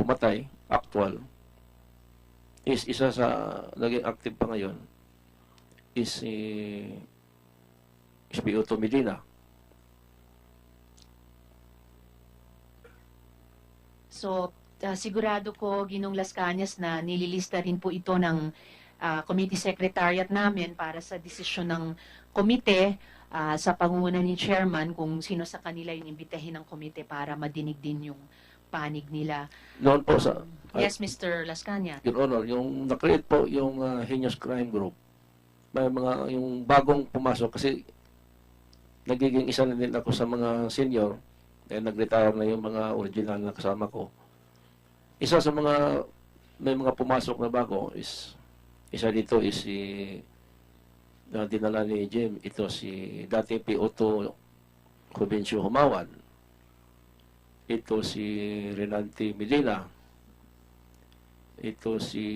pumatay, actual, is isa sa naging active pa ngayon is si Espioto Medina. So, ah, sigurado ko, Ginong Las Cañas, na nililista rin po ito ng ah, committee secretariat namin para sa desisyon ng komite ah, sa pangunguna ni chairman kung sino sa kanila yung imbitahin ng komite para madinig din yung panig nila. Noon po sa, Yes, Mr. Las Cañas. Your Honor, yung nakreate po yung uh, heinous crime group, may mga, yung bagong pumasok kasi nagiging isa na din ako sa mga senior, eh, nag-retire na yung mga original na kasama ko. Isa sa mga, may mga pumasok na bago is, isa dito is si, na dinala ni Jim, ito si dati P.O.2 Provincial Humawan. Ito si Renante Medina, ito si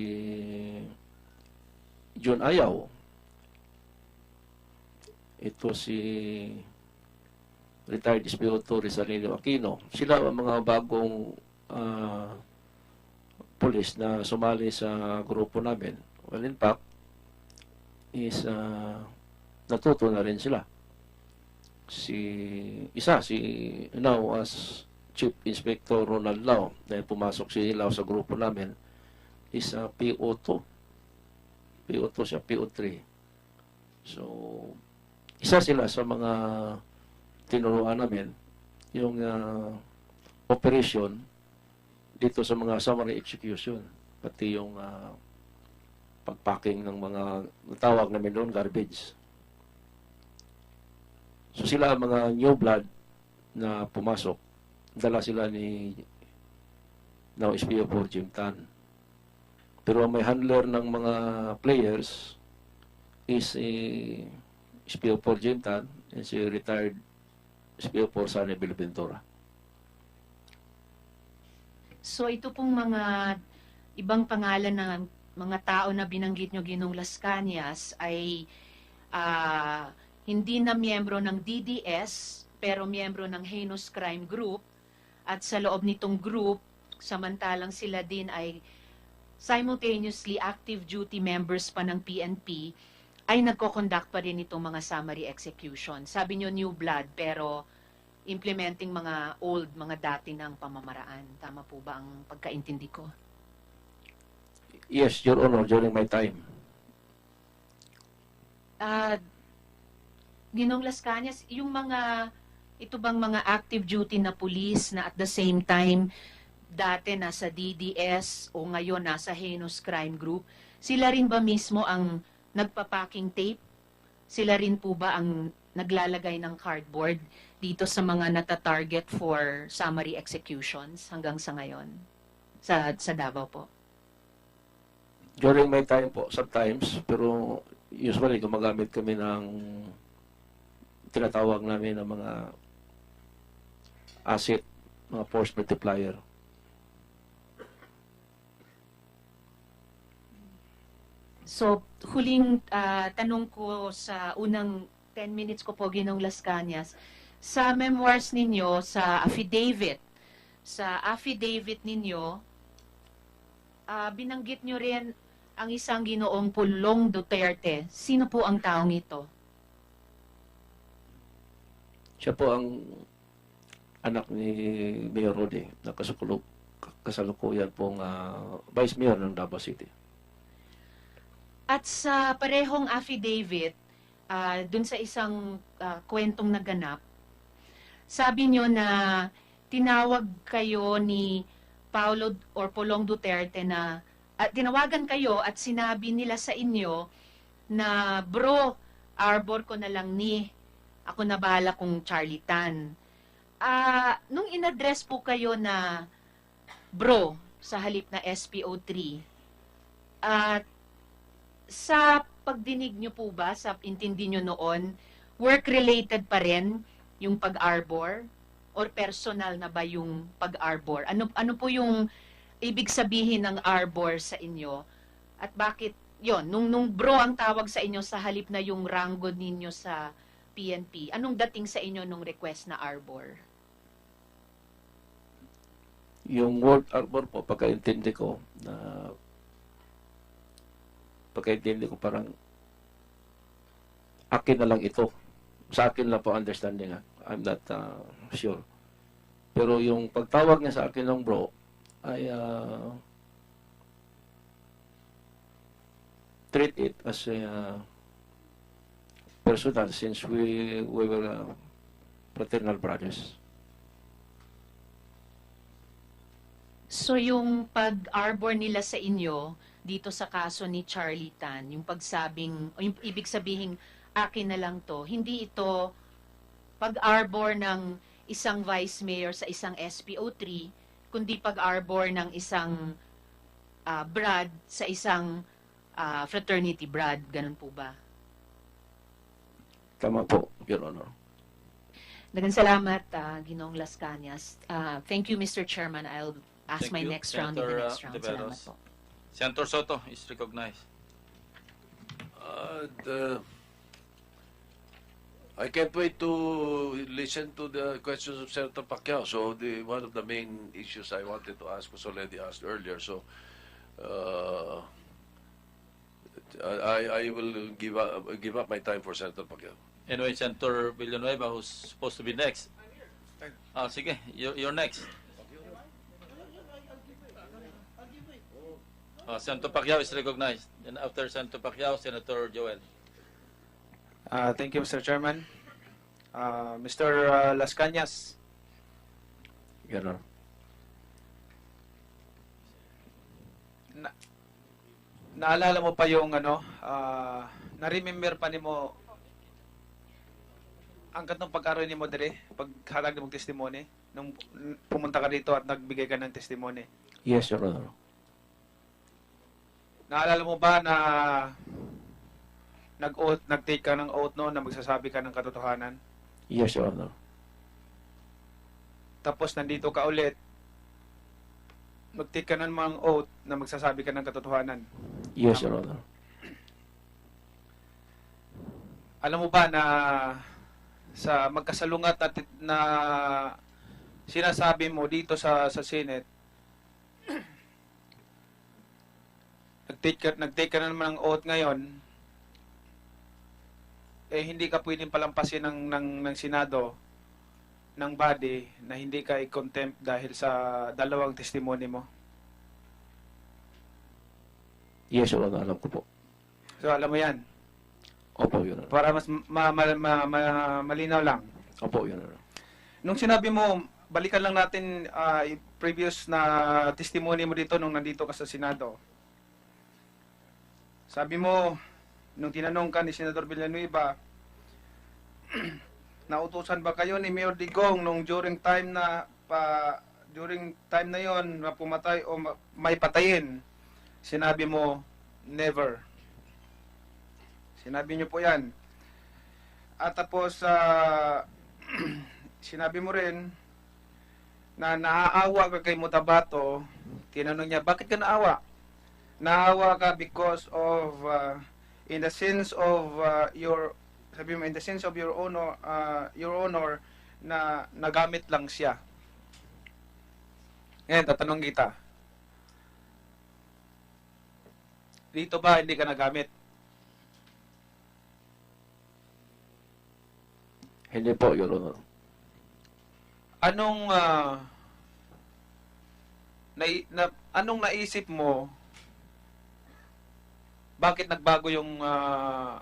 John Ayaw. Ito si retired Espioto Rizalino Aquino. Sila ang mga bagong ah, pulis na sumali sa grupo namin. Well, in fact, is ah, natuto na rin sila. Si isa, si now as Chief Inspector Ronald Lau, dahil pumasok si Lau sa grupo namin, is uh, PO2. PO2 siya, PO3. So, isa sila sa mga tinuruan namin yung uh, operation dito sa mga summary execution. Pati yung uh, pagpacking ng mga tawag namin doon, garbage. So sila mga new blood na pumasok. Dala sila ni now SPO4 Jim Tan. Pero ang may handler ng mga players is a SPO4 Jim Tan and si retired SPO4 Sunny Bilbentora. So, ito pong mga ibang pangalan ng mga tao na binanggit nyo, Ginong Las Cañas, ay ah, hindi na miyembro ng DDS, pero miyembro ng Heinous Crime Group. At sa loob nitong group, samantalang sila din ay simultaneously active duty members pa ng PNP, ay nagko-conduct pa rin itong mga summary execution. Sabi nyo new blood, pero implementing mga old, mga dati ng pamamaraan. Tama po ba ang pagkaintindi ko? Yes, Your Honor, during my time. Ah, Ginong Las Cañas, yung mga, ito bang mga active duty na police na at the same time, dati nasa DDS o ngayon nasa heinous crime group, sila rin ba mismo ang nagpa-packing tape? Sila rin po ba ang naglalagay ng cardboard dito sa mga nata-target for summary executions hanggang sa ngayon? Sa, sa Davao po. During my time po, sometimes, pero usually gumagamit kami ng tinatawag namin ng mga asset, mga force multiplier. So, huling ah, tanong ko sa unang 10 minutes ko po, Ginong Las Cañas, sa memoirs ninyo, sa affidavit, sa affidavit ninyo, ah, binanggit nyo rin ang isang ginoong Pulong Duterte. Sino po ang taong ito? Siya po ang anak ni Mayor Rode na kasukulog kasalukuyan pong ah, Vice Mayor ng Davao City. At sa parehong affidavit, ah, dun sa isang ah, kwentong naganap, sabi nyo na tinawag kayo ni Paulo or Polong Duterte na at tinawagan kayo at sinabi nila sa inyo na bro, arbor ko na lang ni ako na bahala kung Charlie Tan. Ah, nung inaddress po kayo na bro sa halip na SPO3, at sa pagdinig nyo po ba, sa intindi nyo noon, work-related pa rin yung pag-arbor? Or personal na ba yung pag-arbor? Ano, ano po yung ibig sabihin ng arbor sa inyo? At bakit, yon nung, nung bro ang tawag sa inyo sa halip na yung rango ninyo sa PNP, anong dating sa inyo nung request na arbor? Yung World Arbor po, pagkaintindi ko, na pagkaintindi ko parang akin na lang ito. Sa akin lang po understanding ha. I'm not uh, sure. Pero yung pagtawag niya sa akin ng bro ay uh, treat it as a uh, personal since we we were uh, fraternal brothers. So yung pag-arbor nila sa inyo dito sa kaso ni Charlie Tan, yung pagsabing, o yung ibig sabihin, akin na lang to, hindi ito pag-arbor ng isang vice mayor sa isang SPO3, kundi pag-arbor ng isang ah, Brad sa isang ah, fraternity Brad. Ganun po ba? Tama po, Your Honor. Dagan salamat, ah, Ginong Las Cañas. Ah, thank you, Mr. Chairman. I'll ask Thank my you, next round in the next uh, round. Salamat po. Senator Soto is recognized. Uh, the- I can't wait to listen to the questions of Senator Pacquiao. So the, one of the main issues I wanted to ask was already asked earlier. So uh, I, I will give up, give up my time for Senator Pacquiao. Anyway, Senator Villanueva, who's supposed to be next. Ah, sige, you're, you're next. Ah, Senator Pacquiao is recognized. And after Senator Pacquiao, Senator Joel. Uh, thank you, Mr. Chairman. Uh, Mr. uh, Las Cañas, Your Honor. naalala mo pa yung ano, uh, na-remember pa ni mo ang katong pag-aroy ni mo dire, paghatag mong testimony, nung pumunta ka dito at nagbigay ka ng testimony. Yes, Your Honor. Naalala mo ba na nag-oath, nag-take ka ng oath no, na magsasabi ka ng katotohanan? Yes, Your Honor. Tapos nandito ka ulit, mag-take ka ng mga oath na magsasabi ka ng katotohanan. Yes, Your Honor. Alam mo ba na sa magkasalungat tit- na sinasabi mo dito sa sa Senate nag-take ka, nag-take ka na naman ng oath ngayon eh hindi ka pwedeng palampasin ng ng ng Senado ng body na hindi ka i-contempt dahil sa dalawang testimony mo. Yes, Your Honor. Alam ko po. So alam mo 'yan. Opo, Your Honor. Para mas ma, ma, ma- ma- malinaw lang. Opo, Your Honor. Nung sinabi mo, balikan lang natin yung previous na testimony mo dito nung nandito ka sa Senado. Sabi mo, nung tinanong ka ni Senador Villanueva, nautusan ba kayo ni Mayor Digong nung during time na pa during time na yon na pumatay o ma- may patayin? Sinabi mo, never. Sinabi niyo po yan. At tapos, ah, sinabi mo rin na naaawa ka kay Mutabato. Tinanong niya, bakit ka naawa? Naawa ka because of, uh, in the sense of uh, your, sabi mo, in the sense of your honor, uh, your honor, na nagamit lang siya. Ngayon, tatanong kita. Dito ba hindi ka nagamit? Hindi po, Your Honor. anong ah, nai- na, anong naisip mo bakit nagbago yung ah,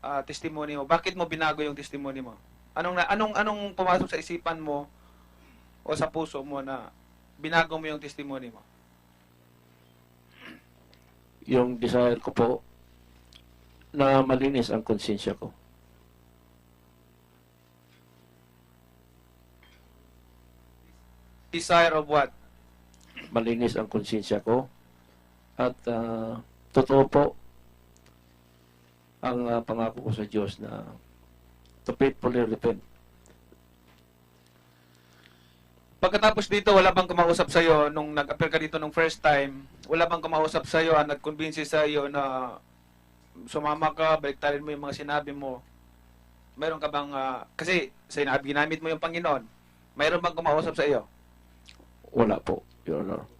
ah, testimony mo bakit mo binago yung testimony mo anong anong anong pumasok sa isipan mo o sa puso mo na binago mo yung testimony mo Yung desire ko po na malinis ang konsensya ko. desire of what Malinis ang konsensya ko. At ah, totoo po ang ah, pangako ko sa Diyos na to faithfully repent. Pagkatapos dito, wala bang kumausap sa'yo nung nag-appear ka dito nung first time, wala bang kumausap sa'yo at nag-convince sa'yo na sumama ka, baliktarin mo yung mga sinabi mo? Meron ka bang, ah, kasi sinabi, ginamit mo yung Panginoon, mayroon bang kumausap sa iyo? Wala po, Your Honor.